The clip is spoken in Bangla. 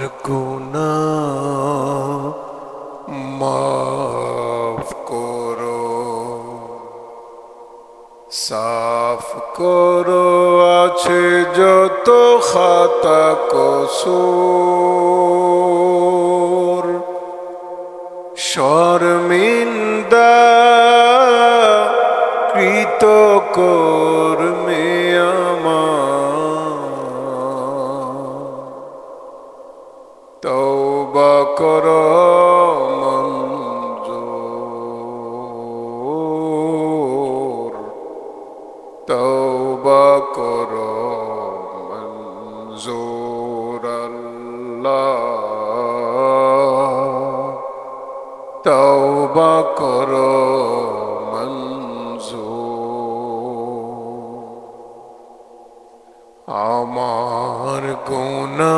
গুনা মাফ করো সাফ করো যত খাতা কসুর শর্মিন্দা কৃত কর্মে তৌবা কর মঞ্জুর। তৌবা কর মঞ্জুর আল্লাহ। তৌবা কর আমার গুনা